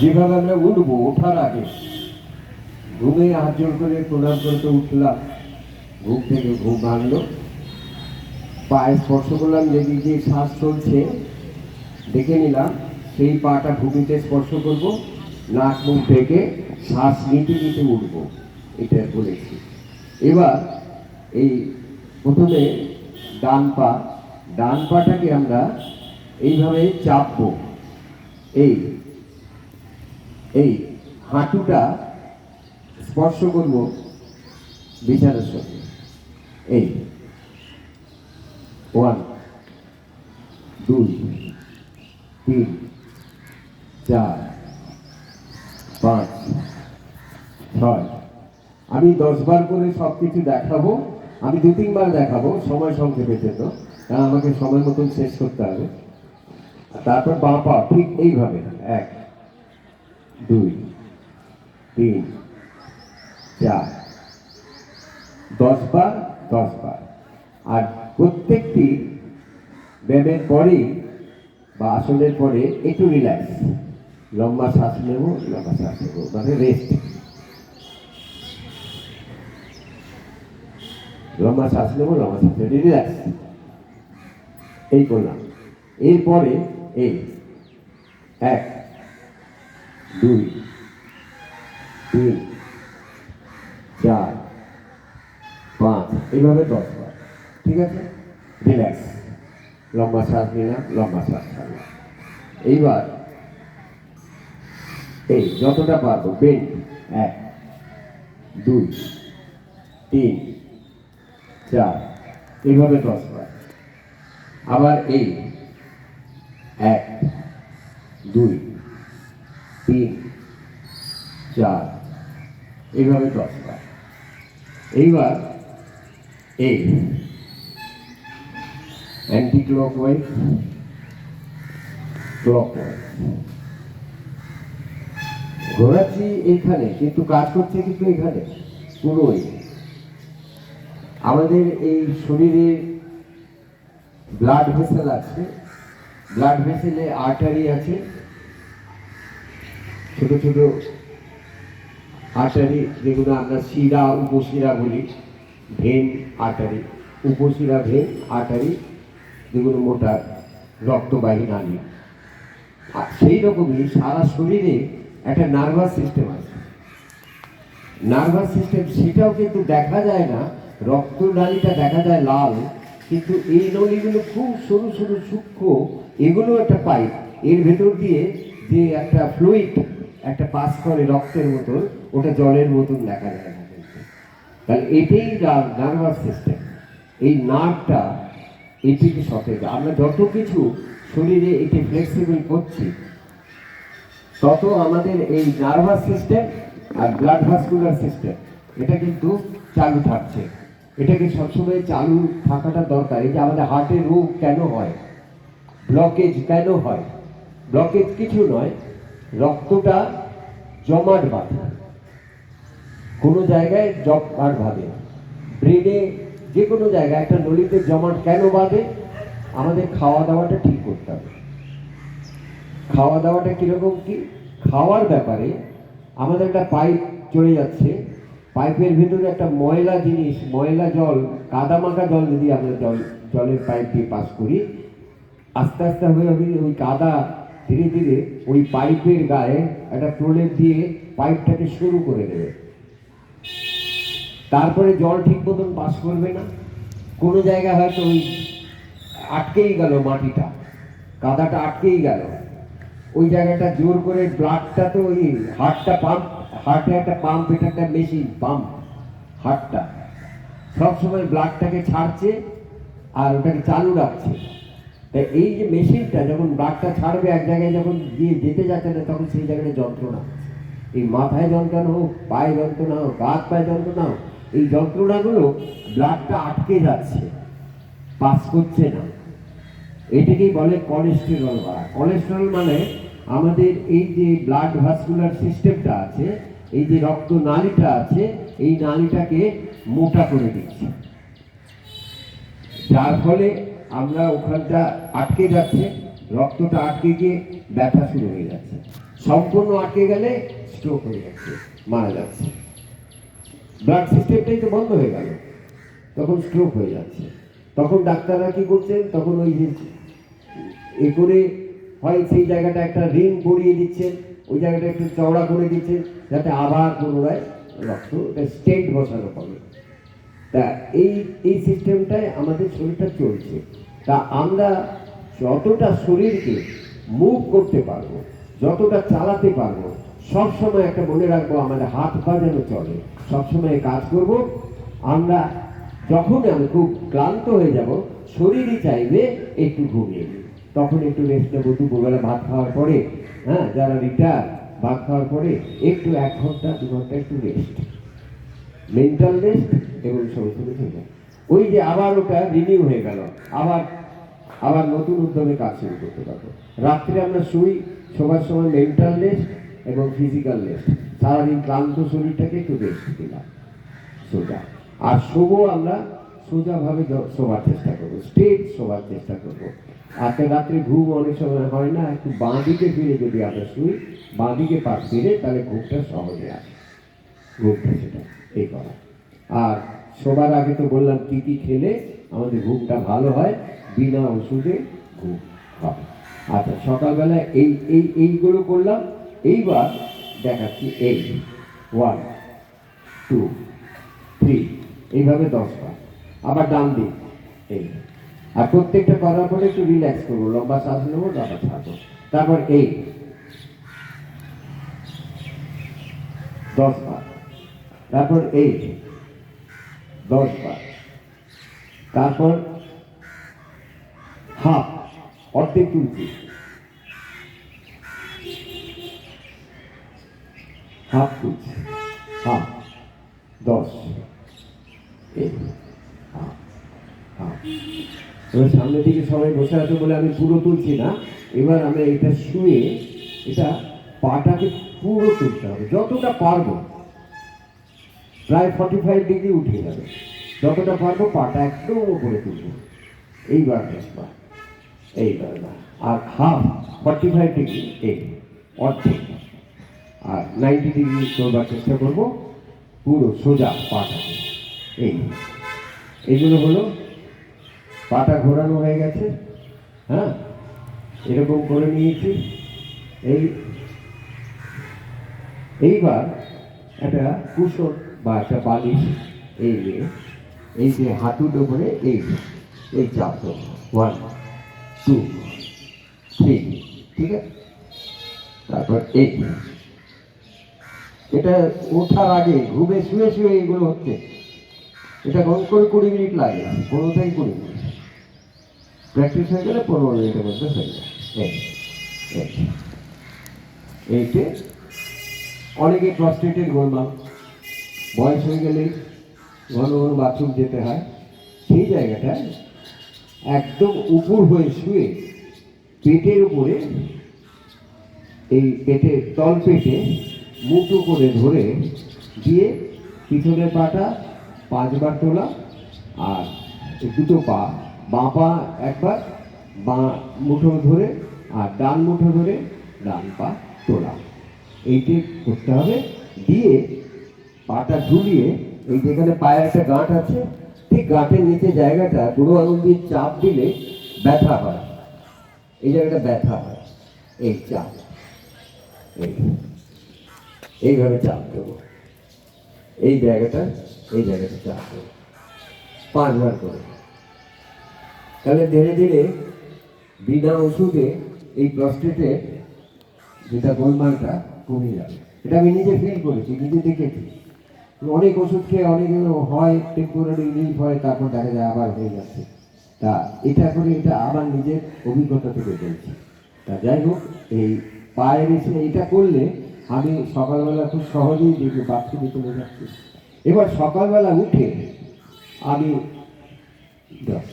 যেভাবে আমরা উঠবো, ওঠার আগে ঘুমে জোর করে প্রণাম করে তো উঠলাম। ঘুম থেকে ঘুম ভাঙলো। পায়ে স্পর্শ করলাম যেদিক শ্বাস চলছে। দেখে নিলাম, সেই পাটা ভূমিতে স্পর্শ করব, নাক মুখ থেকে শ্বাস নিতে নিতে উঠব, এটা বলেছি। এবার এই প্রথমে ডান পা, ডান পাটাকে আমরা এইভাবে চাপবো। এই এই হাঁটুটা স্পর্শ করব বিছানার সঙ্গে। এই। ওয়ান, দুই, তিন, চার, পাঁচ, ছয়। আমি দশবার করে সব কিছু দেখাবো। আমি দু, তিনবার দেখাবো। সময় সংক্ষেপের যেত। কারণ আমাকে সময় মতন শেষ করতে হবে। তারপর বাঁ পা ঠিক এইভাবে। এক দুই, তিন, চার। দশ বার দশ বার আর প্রত্যেকটি ব্যায়ামের পরেই বা আসনের পরে একটু রিল্যাক্স লম্বা শ্বাস নেব, লম্বা শ্বাস নেব মানে রেস্ট লম্বা শ্বাস নেব, লম্বা শ্বাস নেব রিল্যাক্স এই করলাম। এরপরে এই এক দুই, তিন, চার, পাঁচ, এইভাবে দশ বার, ঠিক আছে? রিল্যাক্স লম্বা শ্বাস নিলাম লম্বা শ্বাস ছাড়লাম এইবার, এই যতটা পারব বেন্ড এক, দুই, তিন, চার, এইভাবে দশ বার। আবার এই, এক, দুই চার। এইভাবে দশ বার এইবার এই anticlockwise clockwise ঘোরাচ্ছি এইখানে কিন্তু কাজ করছে কিন্তু এখানে, পুরোই। আমাদের এই শরীরে ব্লাড ভেসেল আছে। ব্লাড ভেসেলে আর্টারি আছে। ছোট ছোট আর্টারি যেগুলো আমরা শিরা, উপশিরা বলি, ভেন, আটারি। উপশিরা, ভেন, আটারি, যেগুলো মোটা রক্তবাহী নালী। আর সেই রকমই সারা শরীরে একটা নার্ভাস সিস্টেম আছে। নার্ভাস সিস্টেম, সেটাও কিন্তু দেখা যায় না। রক্ত নালীটা দেখা যায় লাল, কিন্তু এই নলীগুলো খুব সরু সরু, সূক্ষ্ম, এগুলো একটা পাইপ। এর ভেতর দিয়ে যে একটা ফ্লুইড, একটা পাস করে রক্তের মতন ওটা জলের মতন দেখা যায় না কিন্তু। তাহলে এটাই নার্ভাস সিস্টেম এই নার্ভটা এটিকে সতেজ আমরা যত কিছু শরীরে এটি ফ্লেক্সিবল করছি, তত আমাদের এই নার্ভাস সিস্টেম আর ব্লাড ভাস্কুলার সিস্টেম এটা কিন্তু চালু থাকছে। এটাকে সবসময় চালু থাকাটা দরকার। এই যে আমাদের হার্টের রোগ কেন হয়? ব্লকেজ কেন হয়? ব্লকেজ কিছু নয়, রক্তটা জমাট বাঁধে। কোনো জায়গায় জব আর বাঁধে ব্রেনে যে কোনো জায়গায় একটা নলিতে জমাট কেন বাঁধে আমাদের খাওয়া দাওয়াটা ঠিক করতে হবে। খাওয়া দাওয়াটা কীরকম কি? খাওয়ার ব্যাপারে আমাদের একটা পাইপ চলে যাচ্ছে। পাইপের ভিতরে একটা ময়লা জিনিস, ময়লা জল, কাদামাখা জল যদি আমরা জল, জলের পাইপ দিয়ে পাস করি, আস্তে আস্তে হয়ে হবে ওই কাদা ধীরে ধীরে ওই পাইপের গায়ে একটা প্রলেপ দিয়ে পাইপটাকে শুরু করে দেবে। তারপরে জল ঠিক মতন পাস করবে না। কোনো জায়গায় হয়তো ওই আটকেই গেল মাটিটা। কাদাটা আটকেই গেল। ওই জায়গাটা জোর করে ব্লাডটা তো ওই হার্টটা পাম্প হার্টে একটা পাম্প এটা একটা মেশিন পাম্প হার্টটা সবসময় ব্লাডটাকে ছাড়ছে আর ওটাকে চালু রাখছে। তাই এই যে মেশিনটা যখন ব্লাডটা ছাড়বে, এক জায়গায় যখন গিয়ে যেতে যাচ্ছে না, তখন সেই জায়গায় যন্ত্রণা। এই মাথায় যন্ত্রণা হোক, পায়ে যন্ত্রণা হোক, হাত পায়ে যন্ত্রণা হোক এই যন্ত্রণাগুলো ব্লাডটা আটকে যাচ্ছে পাস করছে না। এটাকেই বলে কোলেস্টেরল বাড়া। কোলেস্টেরল মানে আমাদের এই যে ব্লাড ভাস্কুলার সিস্টেমটা আছে, এই যে রক্ত নালীটা আছে, এই নালীটাকে মোটা করে দিচ্ছে। যার ফলে আমরা ওখানটা আটকে যাচ্ছে, রক্তটা আটকে গিয়ে ব্যথা শুরু হয়ে যাচ্ছে। সম্পূর্ণ আটকে গেলে স্ট্রোক হয়ে যাচ্ছে, মারা যাচ্ছে। ব্লাড সিস্টেমটাই তো বন্ধ হয়ে গেল। তখন স্ট্রোক হয়ে যাচ্ছে। তখন ডাক্তাররা কি করছেন? তখন ওই যে এ করে হয় সেই জায়গাটা একটা রিং পরিয়ে দিচ্ছেন, ওই জায়গাটা একটু চওড়া করে দিচ্ছেন, যাতে আবার পুনরায় রক্ত স্টেট বসানো হবে। তা এই এই সিস্টেমটাই আমাদের শরীরটা চলছে। তা আমরা যতটা শরীরকে মুভ করতে পারব, যতটা চালাতে পারব সব সময় একটা মনে রাখব, আমাদের হাত পা যেন চলে। সবসময় কাজ করব। আমরা যখন আমি খুব ক্লান্ত হয়ে যাব, শরীরই চাইবে একটু ঘুমিয়ে। তখন একটু রেস্ট নেব, দুপুরবেলা ভাত খাওয়ার পরে হ্যাঁ যারা রিটায়ার ভাত খাওয়ার পরে একটু এক ঘণ্টা, দু ঘণ্টা একটু রেস্ট মেন্টাল রেস্ট এবং সমস্ত কিছু। ওই যে আবার ওটা রিনিউ হয়ে গেল। আবার আবার নতুন উদ্যমে কাজ শুরু করতে পারব। রাত্রে আমরা শুই, সবার সময় মেন্টাল রেস্ট এবং ফিজিক্যাল রেস্ট সারাদিন ক্লান্ত শরীরটাকে একটু রেস্ট দিলাম। সোজা। আর শোবো আমরা সোজাভাবে শোবার চেষ্টা করব। স্ট্রেট শোবার চেষ্টা করব। তো রাত্রে ঘুম অনেক সময় হয় না, একটু বাঁ দিকে ফিরে যদি আমরা শুই বাঁ দিকে পা ফিরে, তাহলে ঘুমটা সহজে আসে। ঘুমটা সেটা, এই করা আর শোবার আগে তো বললাম কি কি খেলে আমাদের ঘুমটা ভালো হয়, বিনা ওষুধে ঘুম হবে আচ্ছা সকালবেলা এই এই, এইগুলো করলাম এইবার দেখাচ্ছি এই ওয়ান টু থ্রি এইভাবে দশ বার। আবার ডান দিক এই আর প্রত্যেকটা করার পরে একটু রিল্যাক্স করব, লম্বা শ্বাস নেব লম্বা ছাড়বো তারপর এই দশ বার। তারপর এই দশ বার। তারপর হাফ অর্ধেক তুলছি। তুলছি হাফ দশ এবার সামনের দিকে সবাই বসে আছে বলে আমি পুরো তুলছি না। এবার আমি এটা শুয়ে এটা পাটাকে পুরো তুলতে হবে। যতটা পারব, প্রায় ফর্টি ফাইভ ডিগ্রি উঠে যাবে। যতটা পারব পাটা একদম উপরে তুলবো। এইবার একবার এইবার আর হাফ ফর্টি ফাইভ ডিগ্রি এই অর্ধেক। আর নাইনটি ডিগ্রি তোলবার চেষ্টা করব। পুরো সোজা পাটাকে এই। এইগুলো হলো পাটা ঘোরানো হয়ে গেছে। হ্যাঁ? এরকম করে নিয়েছি। এই। এইবার একটা কুশন বা একটা বালিশ এই যে এই যে হাঁটুর উপরে এই এই চাপ ওয়ান টু থ্রি ঠিক আছে? তারপর এই। এটা ওঠার আগে ঘুমে শুয়ে শুয়ে এগুলো হচ্ছে। এটা কম করে কুড়ি মিনিট লাগে পনেরো থেকে কুড়ি মিনিট। প্র্যাকটিস হয়ে গেলে পনেরো মিনিটের মধ্যে হয়ে যায়। এই এই। এইটে অনেকে প্রস্টেটের গোলমাল। বয়স হয়ে গেলে ঘন ঘন বাথরুম যেতে হয়। সেই জায়গাটায় একদম উপর হয়ে শুয়ে পেটের উপরে এই পেটের তল পেটে মুঠো করে ধরে দিয়ে পিছনের পাটা, পাঁচবার তোলা, আর দুটো পা, বাঁ পা একবার, বাঁ মুঠো ধরে, আর ডান মুঠো ধরে ডান পা তোলা। এইটি করতে হবে। দিয়ে পাটা ঝুলিয়ে, এই যেখানে পায়ের একটা গাঁট আছে, ঠিক গাঁটের নিচে জায়গাটা বুড়ো আঙুল দিয়ে চাপ দিলে ব্যথা হয়। এই জায়গাটা ব্যথা হয়। এই চাপ। এই। এইভাবে চাপ দেবো। এই জায়গাটা এই জায়গাটা চাপ দেবো। পাঁচবার করে। তাহলে ধীরে ধীরে বিনা ওষুধে এই প্রস্টেটে যেটা গোলমালটা কমে যাবে। এটা আমি নিজে ফিল করেছি, নিজে দেখেছি। অনেক ওষুধ খেয়ে অনেক হয় টেম্পোরারি রিলিফ হয়, তারপর দেখা যায় আবার হয়ে যাচ্ছে। তা এটা করে এটা আমার নিজের অভিজ্ঞতা থেকে বলছি। তা যাই হোক, এই পায়ের এসে এটা করলে আমি সকালবেলা খুব সহজেই দেখি বাথরুমে চলে যাচ্ছি। এবার সকালবেলা উঠে আমি ব্যাস